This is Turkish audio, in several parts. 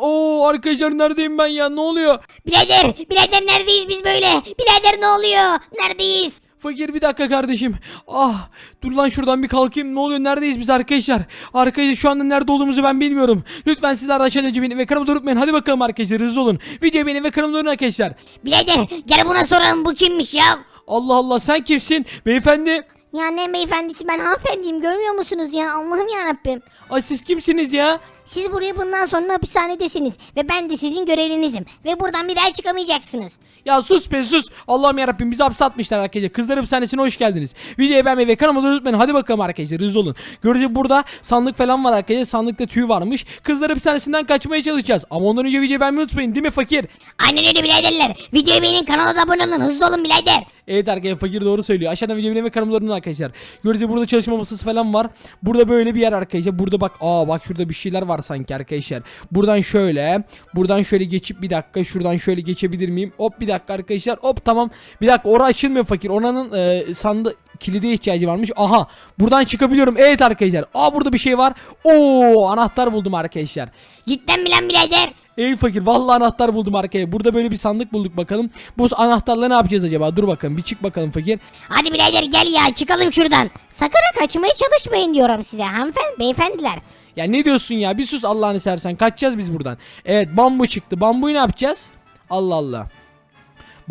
Oo arkadaşlar neredeyim ben ya ne oluyor? Birader, birader neredeyiz biz böyle? Birader ne oluyor? Neredeyiz? Fakir bir dakika kardeşim. Ah dur lan şuradan bir kalkayım. Ne oluyor? Neredeyiz biz arkadaşlar? Arkadaşlar şu anda nerede olduğumuzu ben bilmiyorum. Lütfen sizler de aşağıda önce beni ve kanalımda unutmayın. Hadi bakalım arkadaşlar hızlı olun. Videoyu beğenin ve kanalımda unutmayın arkadaşlar. Birader gel buna soralım bu kimmiş ya? Allah Allah sen kimsin? Beyefendi. Ya ne beyefendisi ben hanımefendiyim görmüyor musunuz ya Allah'ım ya Rabbim. Ay siz kimsiniz ya? Siz buraya bundan sonra hapishanedesiniz ve ben de sizin görevlinizim ve buradan bir daha çıkamayacaksınız. Ya sus be sus. Allah'ım yarabbim bizi hapse atmışlar arkadaşlar. Kızlar hapishanesine hoş geldiniz. Videoyu beğenmeyi ve kanalıma da unutmayın. Hadi bakalım arkadaşlar hızlı olun. Görece burada sandık falan var arkadaşlar. Sandıkta tüy varmış. Kızlar hapishanesinden kaçmaya çalışacağız. Ama ondan önce videoyu beğenmeyi unutmayın değil mi fakir? Aynen öyle biraderler. Videoyu beğenin kanala da abone olun hızlı olun birader. Evet arkadaşlar fakir doğru söylüyor. Aşağıdan videoyu beğenmeyi ve kanalıma arkadaşlar. Görece burada çalışma masası falan var. Burada böyle bir yer arkadaşlar. Burada bak aa bak şurada bir şeyler var sanki arkadaşlar. Buradan şöyle. Buradan şöyle geçip bir dakika. Şuradan şöyle geçebilir miyim? Hop bir dakika arkadaşlar. Hop tamam. Bir dakika orası açılmıyor fakir. Oranın e, sandı kilide ihtiyacı varmış. Aha buradan çıkabiliyorum. Evet arkadaşlar. Aa burada bir şey var. Oo anahtar buldum arkadaşlar. Cidden bilen birader. Ey fakir vallahi anahtar buldum arkaya. Burada böyle bir sandık bulduk bakalım. Bu anahtarla ne yapacağız acaba? Dur bakalım bir çık bakalım fakir. Hadi birader gel ya çıkalım şuradan. Sakın ha kaçmaya çalışmayın diyorum size hanımefendi beyefendiler. Ya ne diyorsun ya? Bir sus Allah'ını sersen. Kaçacağız biz buradan. Evet bambu çıktı. Bambuyu ne yapacağız? Allah Allah.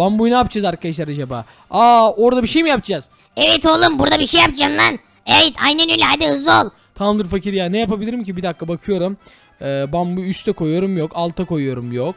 Bambuyu ne yapacağız arkadaşlar acaba? Aa orada bir şey mi yapacağız? Evet oğlum burada bir şey yapacaksın lan. Evet aynen öyle hadi hızlı ol. Tamamdır fakir ya. Ne yapabilirim ki? Bir dakika bakıyorum. Ee, bambuyu üste koyuyorum yok. Alta koyuyorum yok.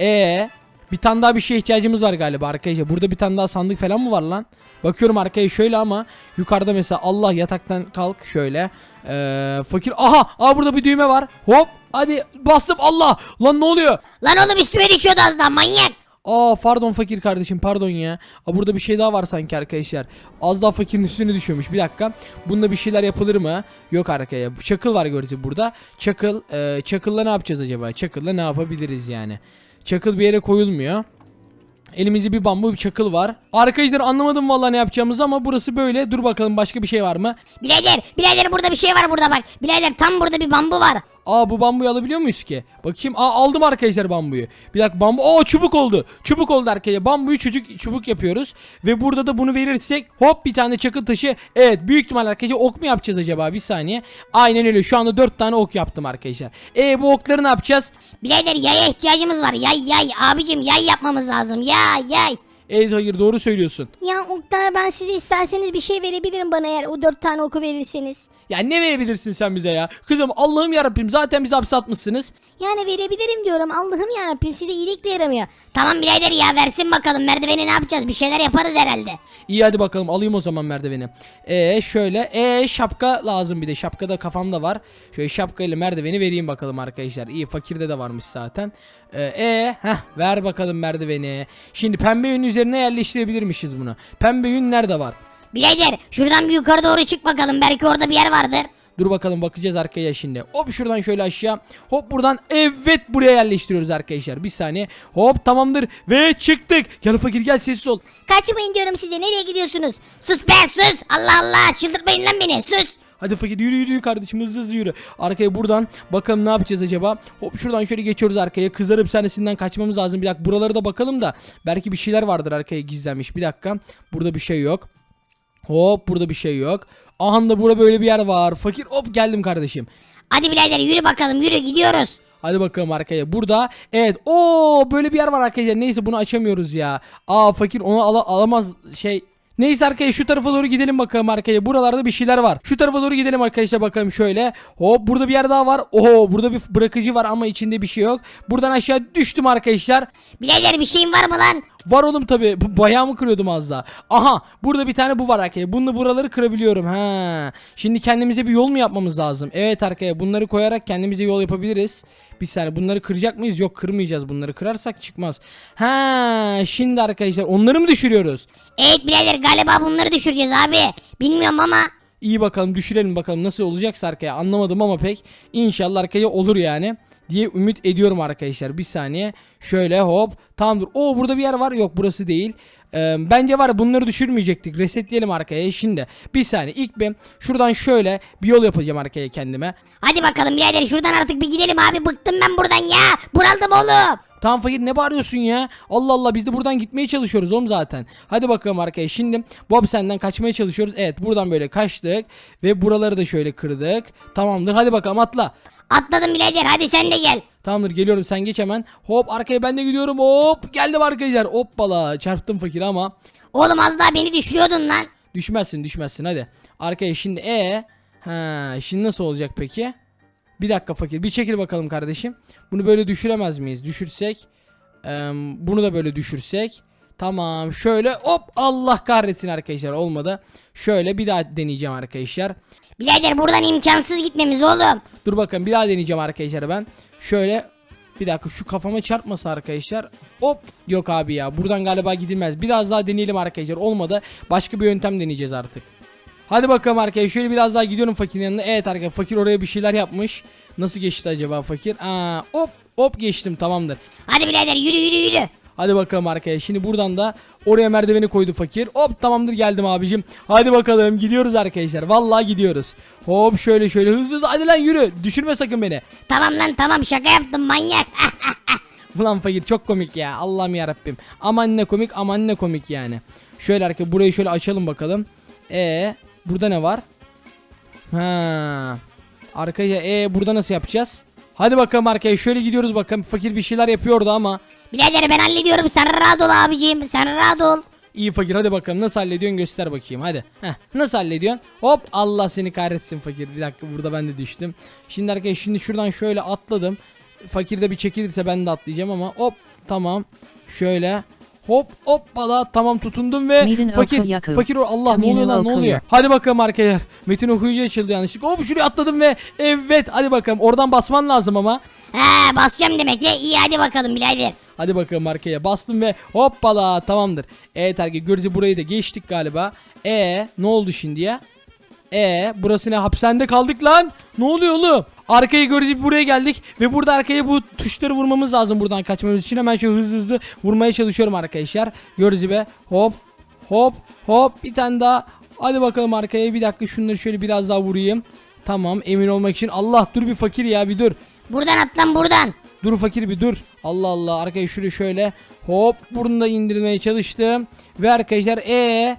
E bir tane daha bir şeye ihtiyacımız var galiba arkadaşlar. Burada bir tane daha sandık falan mı var lan? Bakıyorum arkaya şöyle ama yukarıda mesela Allah yataktan kalk şöyle. Ee, fakir aha aa burada bir düğme var. Hop hadi bastım Allah. Lan ne oluyor? Lan oğlum üstüme düşüyordu az daha manyak. Aa pardon fakir kardeşim pardon ya. Aa, burada bir şey daha var sanki arkadaşlar. Az daha fakirin üstüne düşüyormuş. Bir dakika. Bunda bir şeyler yapılır mı? Yok arkaya. Çakıl var gördüğünüz burada. Çakıl. E, çakılla ne yapacağız acaba? Çakılla ne yapabiliriz yani? Çakıl bir yere koyulmuyor. Elimizde bir bambu bir çakıl var. Arkadaşlar anlamadım vallahi ne yapacağımızı ama burası böyle. Dur bakalım başka bir şey var mı? Birader birader burada bir şey var burada bak. Birader tam burada bir bambu var. Aa bu bambuyu alabiliyor muyuz ki? Bakayım. Aa aldım arkadaşlar bambuyu. Bir dakika bambu. Aa çubuk oldu. Çubuk oldu arkadaşlar. Bambuyu çocuk çubuk yapıyoruz. Ve burada da bunu verirsek hop bir tane çakıl taşı. Evet büyük ihtimal arkadaşlar ok mu yapacağız acaba? Bir saniye. Aynen öyle. Şu anda 4 tane ok yaptım arkadaşlar. E bu okları ne yapacağız? Birader yaya ihtiyacımız var. Yay yay abicim yay yapmamız lazım. Yay yay. Evet hayır doğru söylüyorsun. Ya Oktar ben size isterseniz bir şey verebilirim bana eğer o dört tane oku verirseniz. Ya ne verebilirsin sen bize ya? Kızım Allah'ım yarabbim zaten bizi hapse atmışsınız. Yani verebilirim diyorum Allah'ım yarabbim size iyilik de yaramıyor. Tamam birader ya versin bakalım merdiveni ne yapacağız bir şeyler yaparız herhalde. İyi hadi bakalım alayım o zaman merdiveni. E şöyle e şapka lazım bir de şapka da kafamda var. Şöyle şapkayla merdiveni vereyim bakalım arkadaşlar. İyi fakirde de varmış zaten. E, e heh, ver bakalım merdiveni. Şimdi pembe yün üzerine yerleştirebilirmişiz bunu. Pembe yün nerede var? Birader şuradan bir yukarı doğru çık bakalım belki orada bir yer vardır. Dur bakalım bakacağız arkaya şimdi. Hop şuradan şöyle aşağı. Hop buradan evet buraya yerleştiriyoruz arkadaşlar. Bir saniye. Hop tamamdır ve çıktık. Gel fakir gel sessiz ol. Kaçmayın diyorum size nereye gidiyorsunuz? Sus be sus Allah Allah çıldırtmayın lan beni sus. Hadi fakir yürü yürü kardeşim hızlı hızlı yürü. Arkaya buradan bakalım ne yapacağız acaba. Hop şuradan şöyle geçiyoruz arkaya. Kızlar hapishanesinden kaçmamız lazım. Bir dakika buraları da bakalım da. Belki bir şeyler vardır arkaya gizlenmiş. Bir dakika. Burada bir şey yok. Hop burada bir şey yok. Aha da burada böyle bir yer var. Fakir hop geldim kardeşim. Hadi birader yürü bakalım yürü gidiyoruz. Hadi bakalım arkaya. Burada evet. o böyle bir yer var arkadaşlar. Neyse bunu açamıyoruz ya. Aa fakir onu ala- alamaz şey. Neyse arkaya şu tarafa doğru gidelim bakalım arkaya. Buralarda bir şeyler var. Şu tarafa doğru gidelim arkadaşlar bakalım şöyle. Hop burada bir yer daha var. Oho burada bir bırakıcı var ama içinde bir şey yok. Buradan aşağı düştüm arkadaşlar. Birader bir şeyin var mı lan? Var oğlum tabi. Bayağımı kırıyordum az daha. Aha burada bir tane bu var arkaya. Bununla buraları kırabiliyorum. Ha. Şimdi kendimize bir yol mu yapmamız lazım? Evet arkaya bunları koyarak kendimize yol yapabiliriz. Bir saniye bunları kıracak mıyız? Yok kırmayacağız. Bunları kırarsak çıkmaz. Ha şimdi arkadaşlar onları mı düşürüyoruz? Evet birader galiba bunları düşüreceğiz abi. Bilmiyorum ama. İyi bakalım düşürelim bakalım nasıl olacaksa arkaya anlamadım ama pek. İnşallah arkaya olur yani. Diye ümit ediyorum arkadaşlar. Bir saniye. Şöyle hop. Tamamdır. Oo burada bir yer var. Yok burası değil. Ee, bence var bunları düşürmeyecektik. Resetleyelim arkaya şimdi. Bir saniye. İlk ben şuradan şöyle bir yol yapacağım arkaya kendime. Hadi bakalım birader şuradan artık bir gidelim abi bıktım ben buradan ya. Bunaldım oğlum. Tamam fakir ne bağırıyorsun ya? Allah Allah biz de buradan gitmeye çalışıyoruz oğlum zaten. Hadi bakalım arkaya şimdi Bob senden kaçmaya çalışıyoruz. Evet buradan böyle kaçtık ve buraları da şöyle kırdık. Tamamdır hadi bakalım atla. Atladım birader hadi sen de gel. Tamamdır geliyorum sen geç hemen. Hop arkaya ben de gidiyorum hop geldim arkadaşlar. Hoppala çarptım fakir ama Oğlum az daha beni düşürüyordun lan. düşmezsin düşmezsin hadi. Arkaya şimdi e ha şimdi nasıl olacak peki? Bir dakika fakir bir çekil bakalım kardeşim. Bunu böyle düşüremez miyiz? Düşürsek eee, bunu da böyle düşürsek Tamam şöyle hop Allah kahretsin arkadaşlar olmadı. Şöyle bir daha deneyeceğim arkadaşlar. Birader buradan imkansız gitmemiz oğlum. Dur bakın bir daha deneyeceğim arkadaşlar ben. Şöyle bir dakika şu kafama çarpmasa arkadaşlar. Hop yok abi ya buradan galiba gidilmez. Biraz daha deneyelim arkadaşlar olmadı. Başka bir yöntem deneyeceğiz artık. Hadi bakalım arkadaşlar şöyle biraz daha gidiyorum fakirin yanına. Evet arkadaşlar fakir oraya bir şeyler yapmış. Nasıl geçti acaba fakir? Aa, hop hop geçtim tamamdır. Hadi birader yürü yürü yürü. Hadi bakalım arkadaşlar. Şimdi buradan da oraya merdiveni koydu fakir. Hop tamamdır geldim abicim. Hadi bakalım gidiyoruz arkadaşlar. Vallahi gidiyoruz. Hop şöyle şöyle hızlı hızlı. Hadi lan yürü. Düşürme sakın beni. Tamam lan tamam şaka yaptım manyak. Ulan fakir çok komik ya. Allah'ım yarabbim. Aman ne komik aman ne komik yani. Şöyle arkadaşlar burayı şöyle açalım bakalım. E burada ne var? Ha. Arkadaşlar e burada nasıl yapacağız? Hadi bakalım arkadaşlar şöyle gidiyoruz bakalım. Fakir bir şeyler yapıyordu ama. birader ben hallediyorum sen rahat ol abicim sen rahat ol. İyi fakir hadi bakalım nasıl hallediyorsun göster bakayım hadi. Heh, nasıl hallediyorsun? Hop Allah seni kahretsin fakir. Bir dakika burada ben de düştüm. Şimdi arkadaşlar şimdi şuradan şöyle atladım. Fakir de bir çekilirse ben de atlayacağım ama hop tamam. Şöyle hop hop bala tamam tutundum ve Metin fakir Okuyaku. fakir o Allah ne oluyor lan ne oluyor? Hadi bakalım arkadaşlar. Metin okuyucu açıldı yanlışlıkla. Hop şuraya atladım ve evet hadi bakalım oradan basman lazım ama. He basacağım demek ya iyi hadi bakalım birader. Hadi bakalım arkaya bastım ve hoppala tamamdır. Evet arkadaşlar görücü burayı da geçtik galiba. E ne oldu şimdi ya? E burası ne hapishanede kaldık lan. Ne oluyor oğlum? Arkaya görücü buraya geldik ve burada arkaya bu tuşları vurmamız lazım buradan kaçmamız için. Hemen şöyle hızlı hızlı vurmaya çalışıyorum arkadaşlar. Görücü be hop hop hop bir tane daha. Hadi bakalım arkaya bir dakika şunları şöyle biraz daha vurayım. Tamam emin olmak için. Allah dur bir fakir ya bir dur. Buradan at lan buradan. Dur fakir bir dur. Allah Allah arkaya şuraya şöyle hop bunu da indirmeye çalıştım. Ve arkadaşlar e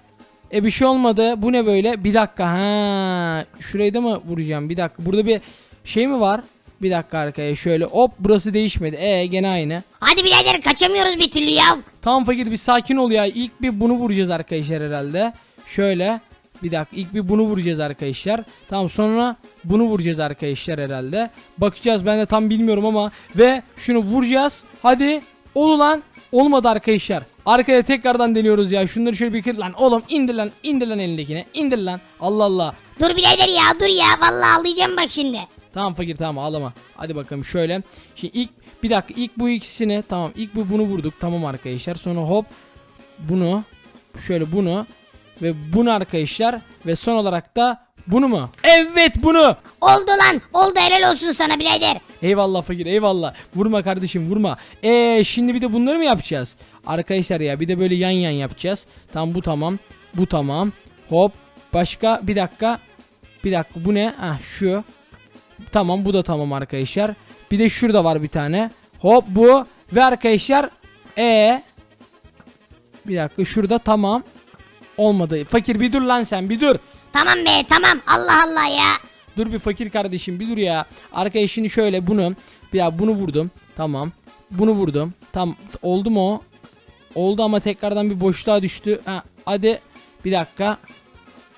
e bir şey olmadı. Bu ne böyle? Bir dakika ha. Şurayı da mı vuracağım? Bir dakika. Burada bir şey mi var? Bir dakika arkaya şöyle hop burası değişmedi. E gene aynı. Hadi birader kaçamıyoruz bir türlü ya. Tamam fakir bir sakin ol ya. İlk bir bunu vuracağız arkadaşlar herhalde. Şöyle bir dakika ilk bir bunu vuracağız arkadaşlar. Tamam sonra bunu vuracağız arkadaşlar herhalde. Bakacağız ben de tam bilmiyorum ama ve şunu vuracağız. Hadi ol lan. Olmadı arkadaşlar. Arkaya tekrardan deniyoruz ya. Şunları şöyle bir kır lan. Oğlum indir lan. indir lan elindekine. İndir lan. Allah Allah. Dur birader ya dur ya vallahi ağlayacağım bak şimdi. Tamam fakir tamam ağlama. Hadi bakalım şöyle. Şimdi ilk bir dakika ilk bu ikisini tamam ilk bu bunu vurduk tamam arkadaşlar. Sonra hop bunu şöyle bunu ve bunu arkadaşlar ve son olarak da bunu mu? Evet bunu. Oldu lan oldu helal olsun sana birader. Eyvallah fakir eyvallah. Vurma kardeşim vurma. Eee şimdi bir de bunları mı yapacağız? Arkadaşlar ya bir de böyle yan yan yapacağız. Tam bu tamam. Bu tamam. Hop. Başka bir dakika. Bir dakika bu ne? Ah şu. Tamam bu da tamam arkadaşlar. Bir de şurada var bir tane. Hop bu. Ve arkadaşlar e bir dakika şurada tamam. Olmadı. Fakir bir dur lan sen bir dur. Tamam be tamam Allah Allah ya. Dur bir fakir kardeşim bir dur ya. Arkaya şimdi şöyle bunu bir ya bunu vurdum. Tamam. Bunu vurdum. Tam oldu mu o? Oldu ama tekrardan bir boşluğa düştü. Ha, hadi bir dakika.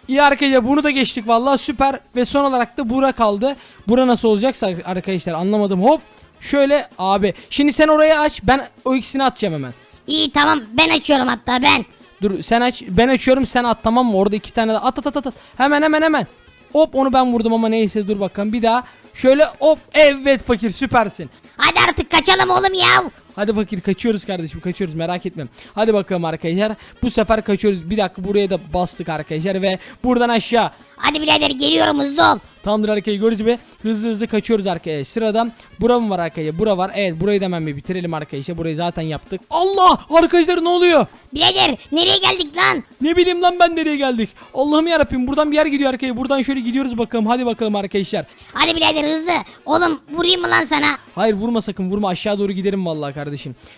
İyi arkadaşlar bunu da geçtik vallahi süper ve son olarak da bura kaldı. Bura nasıl olacaksa arkadaşlar anlamadım. Hop şöyle abi. Şimdi sen orayı aç. Ben o ikisini atacağım hemen. İyi tamam ben açıyorum hatta ben. Dur sen aç. Ben açıyorum sen at tamam mı? Orada iki tane de at at at at. Hemen hemen hemen. Hop onu ben vurdum ama neyse dur bakalım bir daha. Şöyle hop evet fakir süpersin. Hadi artık kaçalım oğlum ya. Hadi fakir kaçıyoruz kardeşim kaçıyoruz merak etme. Hadi bakalım arkadaşlar. Bu sefer kaçıyoruz. Bir dakika buraya da bastık arkadaşlar ve buradan aşağı. Hadi birader geliyorum hızlı ol. Tamamdır arkadaşlar gördüğünüz gibi hızlı hızlı kaçıyoruz arkadaşlar. Sıradan bura mı var arkadaşlar? Bura var. Evet burayı da hemen bir bitirelim arkadaşlar. Burayı zaten yaptık. Allah! Arkadaşlar ne oluyor? Birader nereye geldik lan? Ne bileyim lan ben nereye geldik? Allah'ım yarabbim buradan bir yer gidiyor arkaya. Buradan şöyle gidiyoruz bakalım. Hadi bakalım arkadaşlar. Hadi birader hızlı. Oğlum vurayım mı lan sana? Hayır vurma sakın vurma aşağı doğru giderim vallahi kardeşim.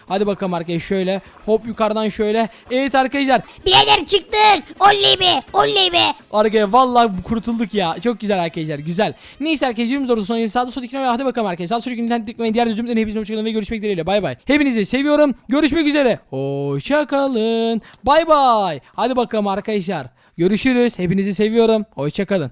Hadi bakalım arkadaşlar şöyle hop yukarıdan şöyle. Evet arkadaşlar Birader çıktık. Oley be oley be. arkaya vallahi kurtulduk ya. Çok güzel arkadaşlar güzel. Neyse arkadaşlar videomuz orada sonra sağda solda ikna hadi bakalım arkadaşlar. Sağda solda internet tıklamayın diğer düzümden hepinize hoşçakalın ve görüşmek dileğiyle bay bay. Hepinizi seviyorum. Görüşmek üzere. Hoşçakalın. Bay bay. Hadi bakalım arkadaşlar. Görüşürüz. Hepinizi seviyorum. Hoşçakalın.